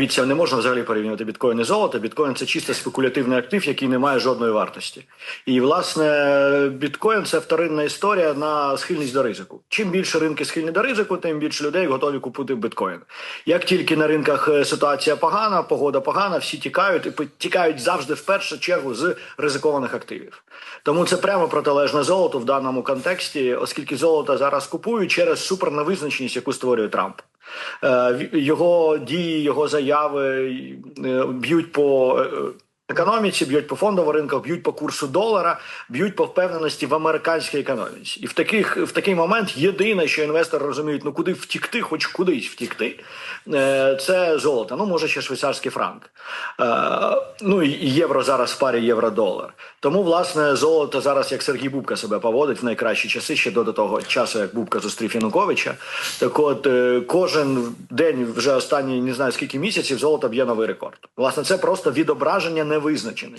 Дивіться, не можна взагалі порівнювати біткоін і золото. Біткоін це чисто спекулятивний актив, який не має жодної вартості. І власне біткоін це вторинна історія на схильність до ризику. Чим більше ринки схильні до ризику, тим більше людей готові купити біткоін. Як тільки на ринках е, ситуація погана, погода погана, всі тікають і тікають завжди в першу чергу з ризикованих активів. Тому це прямо протилежне золоту в даному контексті, оскільки золото зараз купують через суперневизначеність, яку створює Трамп. Е, Його дії, його заяви е, б'ють по е, економіці, б'ють по фондових ринках, б'ють по курсу долара, б'ють по впевненості в американській економіці. І в таких в такий момент єдине, що інвестори розуміють, ну куди втікти, хоч кудись втікти, е, це золото. Ну може ще швейцарський франк. Е, Ну і євро зараз в парі євро-долар. Тому власне золото зараз, як Сергій Бубка себе поводить в найкращі часи, ще до того часу, як Бубка зустрів Януковича. Так от е, кожен день, вже останні не знаю скільки місяців, золото б'є новий рекорд. Власне, це просто відображення невизначеності.